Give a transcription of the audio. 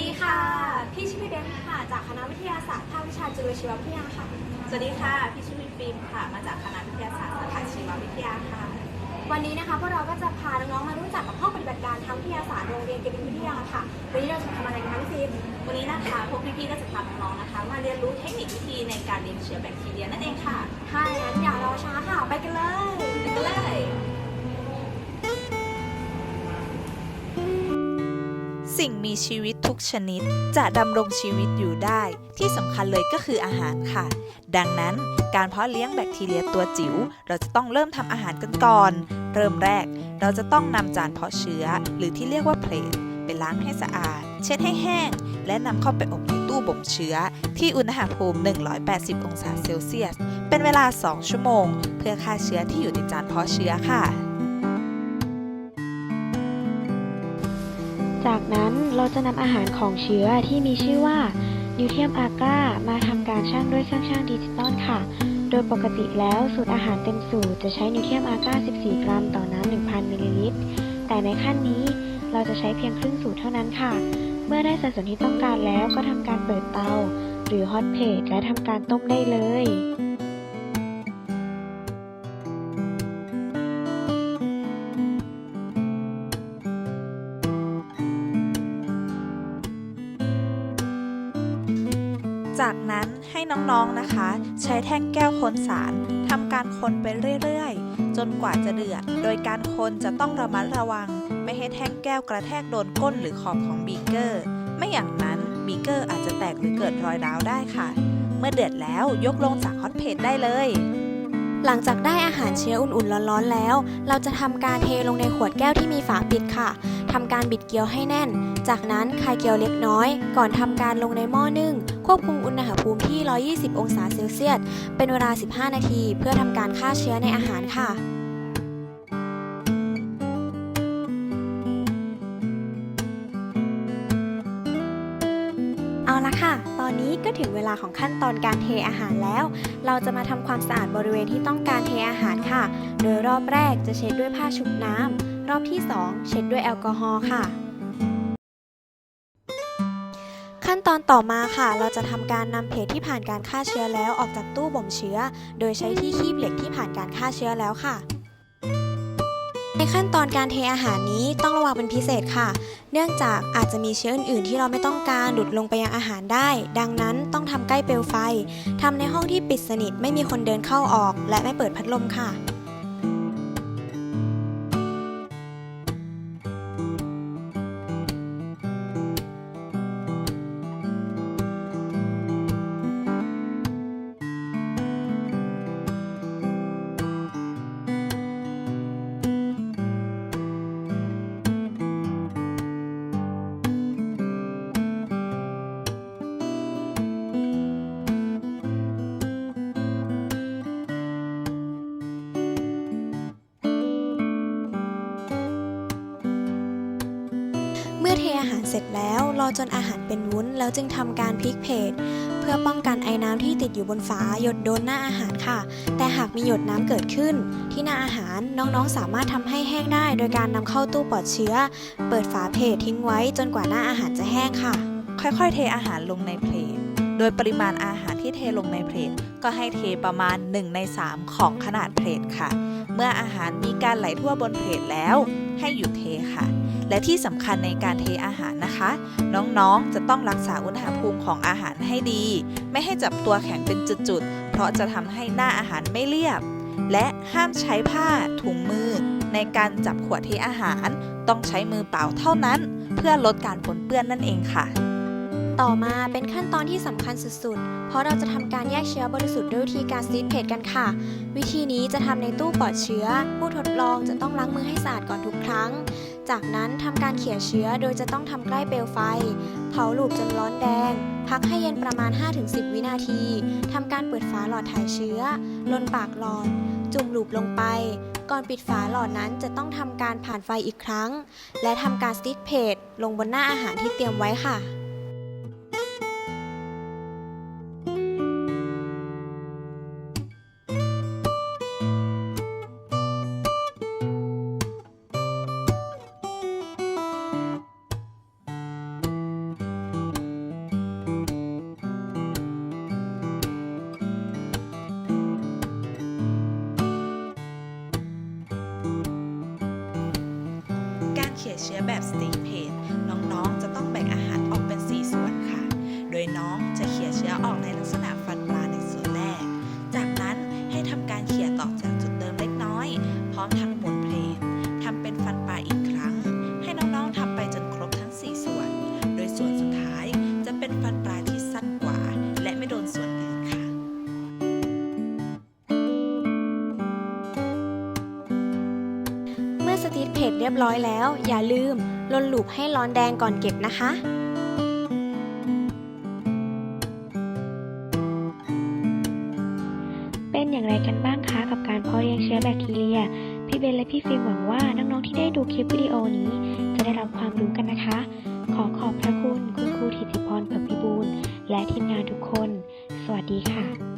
ดีค่ะ พี่ชื่อพี่เบนค่ะ จากคณะวิทยาศาสตร์ภาควิชาจุลชีววิทยาค่ะ สวัสดีค่ะ พี่ชื่อวิฟิล์มค่ะ มาจากคณะวิทยาศาสตร์สาขาชีววิทยาค่ะ วันนี้นะคะพวกเราก็จะพาน้องๆมารู้จักกับห้องปฏิบัติการทางวิทยาศาสตร์โรงเรียนเกษตรวิทยาค่ะ วันนี้เราจะมาทำอะไรกันคะพี่ฟิล์มวันนี้นะคะพวกพี่ๆก็จะพาน้องๆนะคะ มาเรียนรู้เทคนิควิธีในการเลี้ยงเชื้อแบคทีเรียนั่นเองค่ะถ้าอย่างนั้นอย่ารอช้าค่ะ ไปกันเลย ไปกันเลย สิ่งมีชีวิตทุกชนิด จะดำรงชีวิตอยู่ได้ ที่สำคัญเลยก็คืออาหารค่ะ ดังนั้นการเพาะเลี้ยงแบคทีเรียตัวจิ๋วเราจะต้องเริ่มทำอาหารกันก่อน เริ่มแรก เราจะต้องนำจานเพาะเชื้อ หรือที่เรียกว่าเพลทไปล้างให้สะอาด เช็ดให้แห้ง และนำเข้าไปอบในตู้บ่มเชื้อ ที่อุณหภูมิ 180 องศาเซลเซียส เป็นเวลา 2 ชั่วโมง เพื่อฆ่าเชื้อที่อยู่ในจานเพาะเชื้อค่ะ จากนั้นเราจะนำอาหารของเชื้อที่มีชื่อว่านิวเทียมอากามาทำการชั่งด้วยเครื่องชั่งดิจิตอลค่ะ โดยปกติแล้วสูตรอาหารเต็มสูตรจะใช้นิวเทียมอากา14 กรัมต่อน้ำ 1,000 มิลลิลิตร แต่ในขั้นนี้เราจะใช้เพียงครึ่งสูตรเท่านั้นค่ะ เมื่อได้สัดส่วนที่ต้องการแล้วก็ทำการเปิดเตา หรือฮอตเพลทและทำการต้มได้เลย จากนั้นให้น้องๆนะคะ ใช้แท่งแก้วคนสารทำการคนไปเรื่อยๆ จนกว่าจะเดือด โดยการคนจะต้องระมัดระวัง ไม่ให้แท่งแก้วกระแทกโดนก้นหรือขอบของบีเกอร์ ไม่อย่างนั้นบีเกอร์อาจจะแตกหรือเกิดรอยร้าวได้ค่ะ เมื่อเดือดแล้วยกลงจากฮอตเพลทได้เลย หลังจากได้อาหารเชื้ออุ่นๆร้อนๆแล้ว เราจะทำการเทลงในขวดแก้วที่มีฝาปิดค่ะทำการบิดเกลียวให้แน่น จากนั้นคลายเกลียวเล็กน้อย ก่อนทำการลงในหม้อนึ่ง ควบคุมอุณหภูมิที่ 120 องศาเซลเซียส เป็นเวลา 15 นาที เพื่อทำการฆ่าเชื้อในอาหารค่ะ เอาละค่ะ ตอนนี้ก็ถึงเวลาของขั้นตอนการเทอาหารแล้ว เราจะมาทำความสะอาดบริเวณที่ต้องการเทอาหารค่ะ โดยรอบแรกจะเช็ดด้วยผ้าชุบน้ำ รอบที่ 2 เช็ดด้วยแอลกอฮอล์ค่ะ ขั้นตอนต่อมาค่ะ เราจะทำการนำเพจที่ผ่านการฆ่าเชื้อแล้วออกจากตู้บ่มเชื้อ โดยใช้ที่คีบเหล็กที่ผ่านการฆ่าเชื้อแล้วค่ะ ในขั้นตอนการเทอาหารนี้ต้องระวังเป็นพิเศษค่ะ เนื่องจากอาจจะมีเชื้ออื่นๆ ที่เราไม่ต้องการหลุดลงไปยังอาหารได้ ดังนั้นต้องทำใกล้เปลวไฟทำในห้องที่ปิดสนิทไม่มีคนเดินเข้าออก และไม่เปิดพัดลมค่ะ มื่อเทอาหารเสร็จแล้วรอจนอาหารเป็นวุ้น แล้วจึงทำการพลิกเพจเพื่อป้องกันไอ้น้ำที่ติดอยู่บนฝาหยดโดนหน้าอาหารค่ะ แต่หากมีหยดน้ำเกิดขึ้น ที่หน้าอาหารน้องๆสามารถทำให้แห้งได้ โดยการนำเข้าตู้ปลอดเชื้อ เปิดฝาเพจทิ้งไว้จนกว่าหน้าอาหารจะแห้งค่ะ ค่อยๆ เทอาหารลงในเพลทโดยปริมาณอาหารที่เทลงในเพลทก็ให้เทประมาณ 1 ใน 3 ของขนาดเพลทค่ะ เมื่ออาหารมีการไหลทั่วบนเพลทแล้ว ให้หยุดเทค่ะ และที่สำคัญในการเทอาหารนะคะ น้องๆ จะต้องรักษาอุณหภูมิของอาหารให้ดี ไม่ให้จับตัวแข็งเป็นจุดๆ เพราะจะทำให้หน้าอาหารไม่เรียบ และห้ามใช้ผ้าถุงมือ ในการจับขวดเทอาหาร ต้องใช้มือเปล่าเท่านั้น เพื่อลดการปนเปื้อนนั่นเองค่ะ ต่อมาเป็นขั้นตอนที่สำคัญสุดๆ เพราะเราจะทำการแยกเชื้อบริสุทธิ์ด้วยวิธีการซีดเพจกันค่ะ วิธีนี้จะทำในตู้ปลอดเชื้อ ผู้ทดลองจะต้องล้างมือให้สะอาดก่อนทุกครั้ง จากนั้นทำการเขี่ยเชื้อโดยจะต้องทำใกล้เปลวไฟ เผาหลูบจนร้อนแดง พักให้เย็นประมาณ 5-10 วินาทีทำการเปิดฝาหลอดถ่ายเชื้อลนปากหลอด จุ่มหลูบลงไปก่อนปิดฝาหลอดนั้นจะต้องทำการผ่านไฟอีกครั้ง และทำการสติ๊กเพจลงบนหน้าอาหารที่เตรียมไว้ค่ะ ยเชื้อแบบสตีเพจน้องๆ จะต้องแบ่งอาหารออกเป็น 4 ส่วนค่ะ โดยน้องจะเขี่ยเชื้อออกในลักษณะฟันปลาในส่วนแรก จากนั้นให้ทำการเขี่ยต่อจากจุดเดิมเล็กน้อย พร้อมทั้งหมุน สตีทเพจเรียบร้อยแล้ว อย่าลืมลนหลูปให้ร้อนแดงก่อนเก็บนะคะเป็นอย่างไรกันบ้างคะกับการเพาะเลี้ยงเชื้อแบคทีเรีย พี่เบนและพี่ฟิล์มหวังว่าน้องๆที่ได้ดูคลิปวิดีโอนี้ จะได้รับความรู้กันนะคะ ขอขอบพระคุณคุณครูธิติพรเผือกพิบูลและทีมงานทุกคน สวัสดีค่ะ